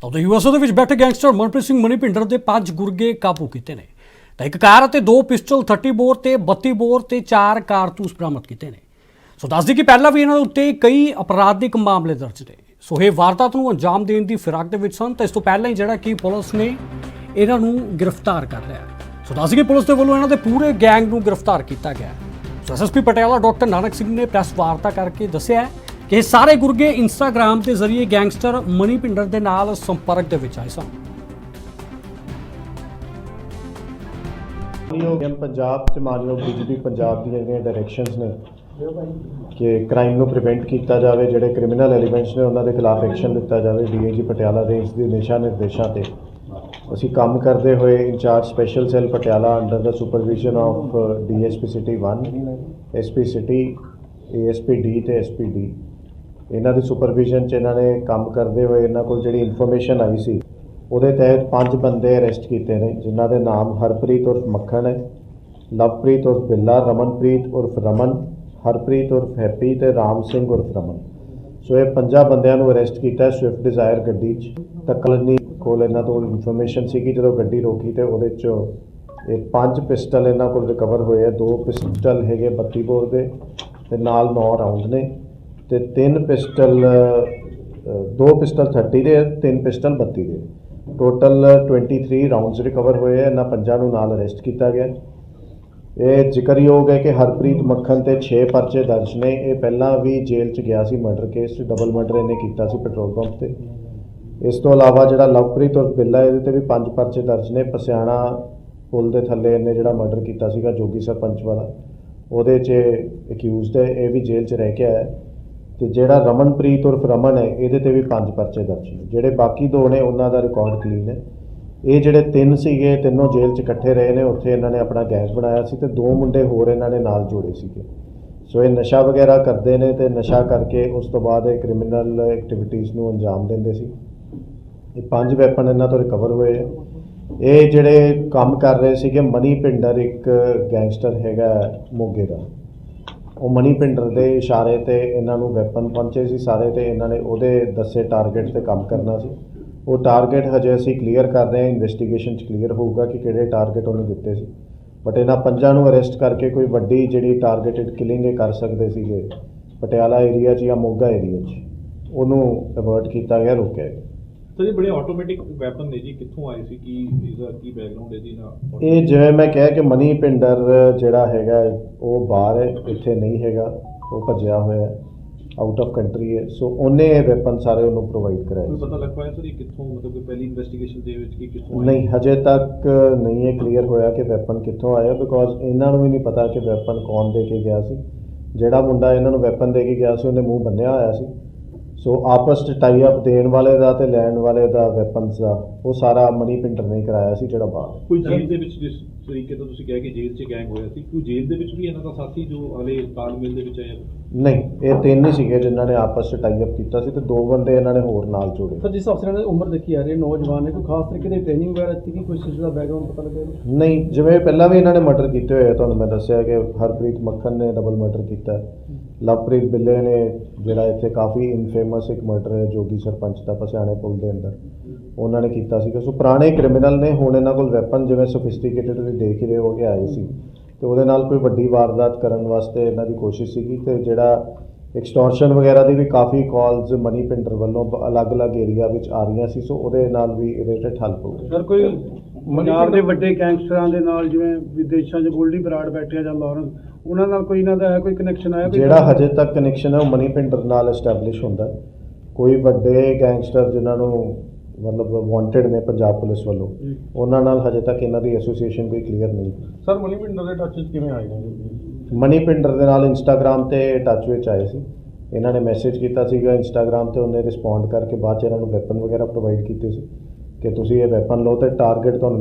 ਤਾਂ ਉਹਦੇ ਯੂਐਸਏ ਦੇ ਵਿੱਚ ਬੈਠੇ ਗੈਂਗਸਟਰ ਮਨਪ੍ਰੀਤ ਸਿੰਘ ਮਣੀਪਿੰਡਰ ਦੇ ਪੰਜ ਗੁਰਗੇ ਕਾਬੂ ਕੀਤੇ ਨੇ। ਤਾਂ ਇੱਕ ਕਾਰ ਅਤੇ ਦੋ ਪਿਸਟਲ 30 ਬੋਰ ਤੇ 32 ਬੋਰ ਤੇ ਚਾਰ ਕਾਰਤੂਸ ਬਰਾਮਦ ਕੀਤੇ ਨੇ। ਸੋ ਦੱਸਦੀ ਕਿ ਪਹਿਲਾਂ ਵੀ ਇਹਨਾਂ ਦੇ ਉੱਤੇ ਕਈ ਅਪਰਾਧਿਕ ਮਾਮਲੇ ਦਰਜ ਨੇ। ਸੋ ਇਹ ਵਾਰਦਾਤ ਨੂੰ ਅੰਜਾਮ ਦੇਣ ਦੀ ਫਿਰਾਕ ਦੇ ਵਿੱਚ ਸਨ, ਤਾਂ ਇਸ ਤੋਂ ਪਹਿਲਾਂ ਹੀ ਜਿਹੜਾ ਕਿ ਪੁਲਿਸ ਨੇ ਇਹਨਾਂ ਨੂੰ ਗ੍ਰਿਫਤਾਰ ਕਰ ਲਿਆ। ਸੋ ਦੱਸਦੀ ਕਿ ਪੁਲਿਸ ਦੇ ਵੱਲੋਂ ਇਹਨਾਂ ਦੇ ਪੂਰੇ ਗੈਂਗ ਨੂੰ ਗ੍ਰਿਫਤਾਰ ਕੀਤਾ ਗਿਆ। So SSP Patiala doctor Nanak Singh ਨੇ ਪ੍ਰੈਸ ਵਾਰਤਾ ਕਰਕੇ ਦੱਸਿਆ ਕਿ ਇਹ ਸਾਰੇ ਗੁਰਗੇ ਇੰਸਟਾਗ੍ਰam ਦੇ ਜ਼ਰੀਏ ਗੈਂਗਸਟਰ ਮਨੀ ਪਿੰਡਰ ਦੇ ਨਾਲ ਸੰਪਰਕ ਦੇ ਵਿੱਚ ਆਏ ਸਨ। ਮਾਨਯੋਗ ਪੰਜਾਬ ਤੇ ਮਾਨਯੋਗ ਬੀਜੇਪੀ ਪੰਜਾਬ ਦੀਆਂ ਜਿਹੜੀਆਂ ਡਾਇਰੈਕਸ਼ਨਸ ਨੇ ਕਿ ਕ੍ਰਾਈਮ ਨੂੰ ਪ੍ਰੀਵੈਂਟ ਕੀਤਾ ਜਾਵੇ, ਜਿਹੜੇ ਕ੍ਰਿਮੀਨਲ ਐਲੀਮੈਂਟਸ ਨੇ ਉਹਨਾਂ ਦੇ ਖਿਲਾਫ ਐਕਸ਼ਨ ਲਿੱਤਾ ਜਾਵੇ ਡੀਏਜੀ ਪਟਿਆਲਾ ਰੇਂਜ ਦੇ ਦਿਸ਼ਾ ਨਿਰਦੇਸ਼ਾਂ ਤੇ। ਅਸੀਂ ਕੰਮ ਕਰਦੇ ਹੋਏ incharge special cell Patiala under the supervision of DSP city 1 SP city ASP D ਤੇ ਐਸਪੀ ਡੀ ਇਹਨਾਂ ਦੇ ਸੁਪਰਵਿਜ਼ਨ ਚ ਇਹਨਾਂ ਨੇ ਕੰਮ ਕਰਦੇ ਹੋਏ ਇਹਨਾਂ ਕੋਲ ਜਿਹੜੀ ਇਨਫੋਰਮੇਸ਼ਨ ਆਈ ਸੀ, ਉਹਦੇ ਤਹਿਤ ਪੰਜ ਬੰਦੇ ਅਰੈਸਟ ਕੀਤੇ ਨੇ, ਜਿਨ੍ਹਾਂ ਦੇ ਨਾਮ ਹਰਪ੍ਰੀਤ ਉਰਫ ਮੱਖਣ ਹੈ, ਲਵਪ੍ਰੀਤ ਉਰਫ ਬਿੱਲਾ ਰਮਨਪ੍ਰੀਤ ਉਰਫ ਰਮਨ, ਹਰਪ੍ਰੀਤ ਉਰਫ ਹੈਪੀ ਤੇ ਰਾਮ ਸਿੰਘ ਉਰਫ ਰਮਨ। ਸੋ ਇਹ ਪੰਜਾਂ ਬੰਦਿਆਂ ਨੂੰ ਅਰੈਸਟ ਕੀਤਾ ਸਵਿਫਟ ਡਿਜ਼ਾਇਰ ਗੱਡੀ 'ਚ। ਤਕਲਨੀ ਕੋਲ ਇਹਨਾਂ ਤੋਂ ਇਨਫੋਰਮੇਸ਼ਨ ਸੀ ਕਿ ਜਦੋਂ ਗੱਡੀ ਰੋਕੀ ਤੇ ਉਹਦੇ 'ਚ ਇਹ ਪੰਜ ਪਿਸਟਲ ਇਹਨਾਂ ਕੋਲ ਰਿਕਵਰ ਹੋਏ ਆ। ਦੋ ਪਿਸਟਲ ਹੈਗੇ 32 ਬੋਰ ਦੇ ਤੇ ਨਾਲ 9 ਰਾਉਂਡ ਨੇ। ਤੇ ਤਿੰਨ ਪਿਸਟਲ ਦੋ ਪਿਸਟਲ 30 ਦੇ, ਤਿੰਨ ਪਿਸਟਲ 32 ਦੇ। ਟੋਟਲ 23 ਰਾਉਂਡਸ ਰਿਕਵਰ ਹੋਏ ਆ, ਇਹਨਾਂ ਪੰਜਾਂ ਨੂੰ ਨਾਲ ਅਰੈਸਟ ਕੀਤਾ ਗਿਆ। ਇਹ ਜ਼ਿਕਰਯੋਗ ਹੈ ਕਿ ਹਰਪ੍ਰੀਤ ਮੱਖਣ ਤੇ 6 ਪਰਚੇ ਦਰਜ ਨੇ। ਇਹ ਪਹਿਲਾਂ ਵੀ ਜੇਲ੍ਹ 'ਚ ਗਿਆ ਸੀ ਮਰਡਰ ਕੇਸ 'ਚ ਡਬਲ ਮਰਡਰ ਇਹਨੇ ਕੀਤਾ ਸੀ ਪੈਟਰੋਲ ਪੰਪ ਤੇ। ਇਸ ਤੋਂ ਇਲਾਵਾ ਜਿਹੜਾ ਲਵਪ੍ਰੀਤ ਔਰ ਬਿੱਲਾ, ਇਹਦੇ ਤੇ ਵੀ ਪੰਜ ਪਰਚੇ ਦਰਜ ਨੇ। ਪਸਿਆਣਾ ਪੁਲ ਦੇ ਥੱਲੇ ਇਹਨੇ ਜਿਹੜਾ ਮਰਡਰ ਕੀਤਾ ਸੀਗਾ, ਜੋਗੀ ਸਰਪੰਚ ਵਾਲਾ। ਉਹਦੇ 'ਚ ਅਕਿਊਜ਼ਡ ਹੈ, ਇਹ ਵੀ ਜੇਲ੍ਹ 'ਚ ਰਹਿ ਕੇ ਆਇਆ। ਤੇ ਜਿਹੜਾ ਰਮਨਪ੍ਰੀਤ ਉਰਫ ਰਮਨ ਹੈ, ਇਹਦੇ ਤੇ ਵੀ ਪੰਜ ਪਰਚੇ ਦਰਜ ਨੇ। ਜਿਹੜੇ ਬਾਕੀ ਦੋ ਨੇ, ਉਹਨਾਂ ਦਾ ਰਿਕਾਰਡ ਕਲੀਨ ਹੈ। ਇਹ ਜਿਹੜੇ ਤਿੰਨ ਸੀਗੇ, ਤਿੰਨੋਂ ਜੇਲ੍ਹ 'ਚ ਇਕੱਠੇ ਰਹੇ ਨੇ, ਉੱਥੇ ਇਹਨਾਂ ਨੇ ਆਪਣਾ ਗੈਂਗ ਬਣਾਇਆ ਸੀ ਤੇ ਦੋ ਮੁੰਡੇ ਹੋਰ ਇਹਨਾਂ ਨੇ ਨਾਲ ਜੋੜੇ ਸੀਗੇ। ਸੋ ਇਹ ਨਸ਼ਾ ਵਗੈਰਾ ਕਰਦੇ ਨੇ ਤੇ ਨਸ਼ਾ ਕਰਕੇ ਉਸ ਤੋਂ ਬਾਅਦ ਇਹ ਕ੍ਰਿਮੀਨਲ ਐਕਟੀਵਿਟੀਜ਼ ਨੂੰ ਅੰਜਾਮ ਦਿੰਦੇ ਸੀ। ਇਹ ਪੰਜ ਵੈਪਨ ਇਹਨਾਂ ਤੋਂ ਰਿਕਵਰ ਹੋਏ ਆ। ਇਹ ਜਿਹੜੇ ਕੰਮ ਕਰ ਰਹੇ ਸੀਗੇ ਮਨੀ ਪਿੰਡਰ ਇੱਕ ਗੈਂਗਸਟਰ ਹੈਗਾ ਮੋਗੇ ਦਾ। ਉਹ ਮਨੀ ਪਿੰਡਰ ਦੇ ਇਸ਼ਾਰੇ ਤੇ ਇਹਨਾਂ ਨੂੰ ਵੈਪਨ ਪਹੁੰਚੇ ਸੀ ਸਾਰੇ ਤੇ ਇਹਨਾਂ ਨੇ ਉਹਦੇ ਦੱਸੇ ਟਾਰਗੇਟ ਤੇ ਕੰਮ ਕਰਨਾ ਸੀ। ਉਹ ਟਾਰਗੇਟ ਹਜੇ ਅਸੀਂ ਕਲੀਅਰ ਕਰ ਰਹੇ ਹਾਂ ਇਨਵੈਸਟੀਗੇਸ਼ਨ ਚ ਕਲੀਅਰ ਹੋਊਗਾ ਕਿ ਕਿਹੜੇ ਟਾਰਗੇਟ ਉਹਨੂੰ ਦਿੱਤੇ ਸੀ। ਬਟ ਇਹਨਾਂ ਪੰਜਾਂ ਨੂੰ ਅਰੈਸਟ ਕਰਕੇ ਕੋਈ ਵੱਡੀ ਜਿਹੜੀ ਟਾਰਗੇਟਡ ਕਿਲਿੰਗ ਇਹ ਕਰ ਸਕਦੇ ਸੀਗੇ। ਪਟਿਆਲਾ ਏਰੀਆ 'ਚ ਜਾਂ ਮੋਗਾ ਏਰੀਆ 'ਚ। ਉਹਨੂੰ ਅਵਰਟ ਕੀਤਾ ਗਿਆ, ਰੋਕਿਆ ਗਿਆ। ਸਰ ਇਹ ਬੜੇ ਆਟੋਮੈਟਿਕ ਵੈਪਨ ਨੇ ਜੀ ਕਿੱਥੋਂ ਆਏ ਸੀ ਕੀ ਇਸਦਾ ਕੀ ਬੈਕਗ੍ਰਾਉਂਡ ਹੈ ਜੀ ਨਾ ਇਹ ਜਿਵੇਂ ਮੈਂ ਕਿਹਾ ਕਿ ਮਨੀ ਪਿੰਡਰ ਜਿਹੜਾ ਹੈਗਾ ਉਹ ਬਾਹਰ ਹੈ ਇੱਥੇ ਨਹੀਂ ਹੈਗਾ ਉਹ ਭੱਜਿਆ ਹੋਇਆ ਹੈ ਆਊਟ ਆਫ ਕੰਟਰੀ ਹੈ ਸੋ ਉਹਨੇ ਇਹ ਵੈਪਨ ਸਾਰੇ ਉਹਨੂੰ ਪ੍ਰੋਵਾਈਡ ਕਰਾਏ ਕੋਈ। ਪਤਾ ਲੱਗ ਪਾਇਆ ਸਰ ਇਹ ਕਿੱਥੋਂ ਮਤਲਬ ਕਿ ਪਹਿਲੀ ਇਨਵੈਸਟੀਗੇਸ਼ਨ ਦੇ ਵਿੱਚ ਕੀ ਕਿੱਥੋਂ? ਨਹੀਂ ਹਜੇ ਤੱਕ ਨਹੀਂ ਇਹ ਕਲੀਅਰ ਹੋਇਆ ਕਿ ਵੈਪਨ ਕਿੱਥੋਂ ਆਇਆ ਬਿਕੋਜ਼ ਇਹਨਾਂ ਨੂੰ ਵੀ ਨਹੀਂ ਪਤਾ ਕਿ ਵੈਪਨ ਕੌਣ ਦੇ ਕੇ ਗਿਆ ਸੀ ਜਿਹੜਾ ਮੁੰਡਾ ਇਹਨਾਂ ਨੂੰ ਵੈਪਨ ਦੇ ਕੇ ਗਿਆ ਸੀ ਉਹਨੇ ਮੂੰਹ ਬੰਨਿਆ ਹੋਇਆ ਸੀ ਸੋ ਆਪਸ 'ਚ ਟਾਈ ਅਪ ਦੇਣ ਵਾਲੇ ਦਾ ਤੇ ਲੈਣ ਵਾਲੇ ਦਾ ਵੈਪਨਸ ਦਾ ਉਹ ਸਾਰਾ ਮਨੀ ਪਿੰਡਰ ਨੇ ਕਰਾਇਆ ਸੀ ਜਿਹੜਾ ਬਾਹਰ ਹੈ। ਕੋਈ ਜੇਲ੍ਹ ਦੇ ਵਿੱਚ ਜਿਸ ਤਰੀਕੇ ਤੋਂ ਤੁਸੀਂ ਕਿਹਾ ਕਿ ਜੇਲ੍ਹ 'ਚ ਗੈਂਗ ਹੋਇਆ ਸੀ ਕੋਈ ਜੇਲ੍ਹ ਦੇ ਵਿੱਚ ਵੀ ਇਹਨਾਂ ਦਾ ਸਾਥੀ ਜੋ ਹਲੇ ਤਾਲਮੇਲ ਦੇ ਵਿੱਚ ਆਇਆ ਨਹੀਂ ਇਹ ਤਿੰਨ ਹੀ ਸੀਗੇ ਜਿਨ੍ਹਾਂ ਨੇ ਆਪਸ 'ਚ ਟਾਈ ਅਪ ਕੀਤਾ ਸੀ ਤੇ ਦੋ ਬੰਦੇ ਇਹਨਾਂ ਨੇ ਹੋਰ ਨਾਲ ਜੋੜੇ ਸਰ ਜਿਸ ਅਫਸਰਾਂ ਦੀ ਉਮਰ ਦੇਖੀ ਆ ਰਹੀ ਹੈ ਨੌਜਵਾਨ ਹੈ ਕੋਈ ਖਾਸ ਤਰੀਕੇ ਦੀ ਟ੍ਰੇਨਿੰਗ ਵਗੈਰਾ ਦਿੱਤੀ ਕਿ ਕੋਈ ਚੀਜ਼ ਦਾ ਬੈਕਗ੍ਰਾਉਂਡ ਪਤਾ ਲੱਗਿਆ? ਨਹੀਂ ਜਿਵੇਂ ਪਹਿਲਾਂ ਵੀ ਇਹਨਾਂ ਨੇ ਮਰਡਰ ਕੀਤੇ ਹੋਏ ਤੁਹਾਨੂੰ ਮੈਂ ਦੱਸਿਆ ਕਿ ਹਰਪ੍ਰੀਤ ਮੱਖਣ ਨੇ ਡਬਲ ਮਰਡਰ ਕੀਤਾ। ਲਵਪ੍ਰੀਤ ਬਿੱਲੇ ਨੇ ਜਿਹੜਾ ਇੱਥੇ ਕਾਫੀ ਇਨਫੇਮਸ ਇੱਕ ਮਰਡਰ ਹੈ ਜੋਗੀ ਸਰਪੰਚ ਦਾ ਪਸਿਆਣੇ ਪੁਲ ਦੇ ਅੰਦਰ। ਉਹਨਾਂ ਨੇ ਕੀਤਾ ਸੀਗਾ। ਸੋ ਪੁਰਾਣੇ ਕ੍ਰਿਮੀਨਲ ਨੇ ਹੁਣ ਇਹਨਾਂ ਕੋਲ ਵੈਪਨ ਜਿਵੇਂ ਸੋਫਿਸਟੀਕੇਟਡ ਵੀ ਦੇਖ ਹੀ ਰਹੇ ਹੋ ਕੇ ਆਏ ਸੀ। ਤੇ ਉਹਦੇ ਨਾਲ ਕੋਈ ਵੱਡੀ ਵਾਰਦਾਤ ਕਰਨ ਵਾਸਤੇ ਇਹਨਾਂ ਦੀ ਕੋਸ਼ਿਸ਼ ਸੀਗੀ ਤੇ ਜਿਹੜਾ ਐਕਸਟੋਰਸ਼ਨ ਵਗੈਰਾ ਦੀ ਵੀ ਕਾਫੀ ਕਾਲਸ ਮਨੀ ਪਿੰਡਰ ਵੱਲੋਂ ਅਲੱਗ-ਅਲੱਗ ਏਰੀਆ ਵਿੱਚ ਆ ਰਹੀਆਂ ਸੀ ਸੋ ਉਹਦੇ ਨਾਲ ਵੀ ਇਹਦੇ ਤੇ ਠੱਲ ਪਊਗੀ ਸਰ ਕੋਈ ਪੰਜਾਬ ਦੇ ਵੱਡੇ ਗੈਂਗਸਟਰਾਂ ਦੇ ਨਾਲ ਜਿਵੇਂ ਵਿਦੇਸ਼ਾਂ 'ਚ ਗੋਲਡੀ ਬਰਾੜ ਬੈਠੇ ਜਾਂ ਲਾਰੈਂਸ ਉਹਨਾਂ ਨਾਲ ਕੋਈ ਇਹਨਾਂ ਦਾ ਹੈ ਕੋਈ ਕਨੈਕਸ਼ਨ ਆਇਆ ਕੋਈ ਜਿਹੜਾ ਹਜੇ ਤੱਕ ਕਨੈਕਸ਼ਨ ਹੈ ਉਹ ਮਨੀ ਪਿੰਡਰ ਨਾਲ ਐਸਟੈਬਲਿਸ਼ ਹੁੰਦਾ। ਕੋਈ ਵੱਡੇ ਗੈਂਗਸਟਰ ਜਿਨ੍ਹਾਂ ਨੂੰ ਮਤਲਬ ਵਾਂਟਡ ਨੇ ਪੰਜਾਬ ਪੁਲਿਸ ਵੱਲੋਂ। ਉਹਨਾਂ ਨਾਲ ਹਜੇ ਤੱਕ ਇਹਨਾਂ ਦੀ ਐਸੋਸੀਏਸ਼ਨ ਕੋਈ ਕਲੀਅਰ ਨਹੀਂ ਸਰ ਮਨੀਪਿੰਡਰ ਦੇ ਟੱਚ ਕਿਵੇਂ ਆਏ ਮਨੀ ਪਿੰਡਰ ਦੇ ਨਾਲ ਇੰਸਟਾਗ੍ਰam ਤੇ ਟੱਚ ਵਿੱਚ ਆਏ ਸੀ ਇਹਨਾਂ ਨੇ ਮੈਸੇਜ ਕੀਤਾ ਸੀਗਾ ਇੰਸਟਾਗ੍ਰam ਤੇ ਉਹਨੇ ਰਿਸਪੌਂਡ ਕਰਕੇ ਬਾਅਦ ਚ ਇਹਨਾਂ ਨੂੰ ਵੈਪਨ ਵਗੈਰਾ ਪ੍ਰੋਵਾਈਡ ਕੀਤੇ ਸੀ ਕਿ ਤੁਸੀਂ ਇਹ ਵੈਪਨ ਲਓ ਤੇ ਟਾਰਗੇਟ ਤੁਹਾਨੂੰ